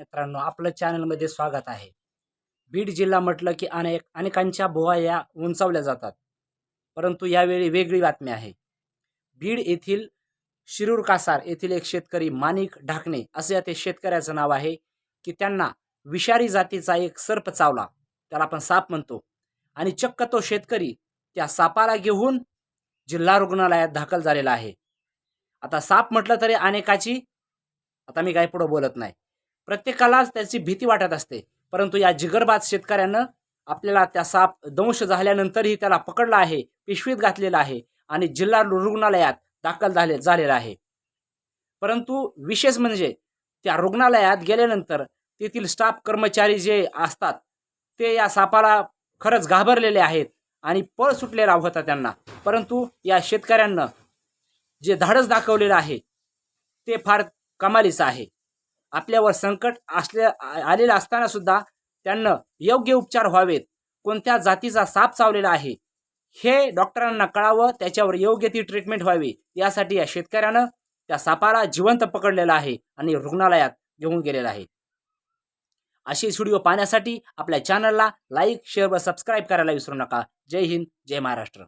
मित्रांनो आपलं चॅनलमध्ये स्वागत आहे. बीड जिल्हा म्हटलं की अनेक अनेकांच्या बुवा या उंचावल्या जातात. परंतु यावेळी वेगळी बातमी आहे. बीड येथील शिरूर कासार येथील एक शेतकरी माणिक ढाकणे असे या ते शेतकऱ्याचं नाव आहे की त्यांना विषारी जातीचा एक सर्प चावला. त्याला आपण साप म्हणतो. आणि चक्क तो शेतकरी त्या सापाला घेऊन जिल्हा रुग्णालयात दाखल झालेला आहे. आता साप म्हटलं तरी अनेकाची आता मी काही पुढं बोलत नाही. प्रत्येकालाच त्याची भीती वाटत असते. परंतु या जिगरबाज शेतकऱ्यानं आपल्याला त्या साप दंश झाल्यानंतरही त्याला पकडला आहे पिशवीत घातलेला आहे आणि जिल्हा रुग्णालयात दाखल झाले झालेला आहे. परंतु विशेष म्हणजे त्या रुग्णालयात गेल्यानंतर तेथील स्टाफ कर्मचारी जे असतात ते या सापाला खरंच घाबरलेले आहेत आणि पळ सुटलेला होता त्यांना. परंतु या शेतकऱ्यांना जे धाडस दाखवलेलं आहे ते फार कमालीचं आहे. आपल्यावर संकट असल्या आलेलं असताना सुद्धा त्यांना योग्य उपचार व्हावेत. कोणत्या जातीचा साप चावलेला आहे? हे डॉक्टरांना कळावं त्याच्यावर योग्य ती ट्रीटमेंट व्हावी. यासाठी या शेतकऱ्यानं त्या सापाला जिवंत पकडलेला आहे आणि रुग्णालयात घेऊन गेलेला आहे. अशीच व्हिडिओ पाहण्यासाठी आपल्या चॅनलला लाईक शेअर व सबस्क्राईब करायला विसरू नका. जय हिंद जय महाराष्ट्र.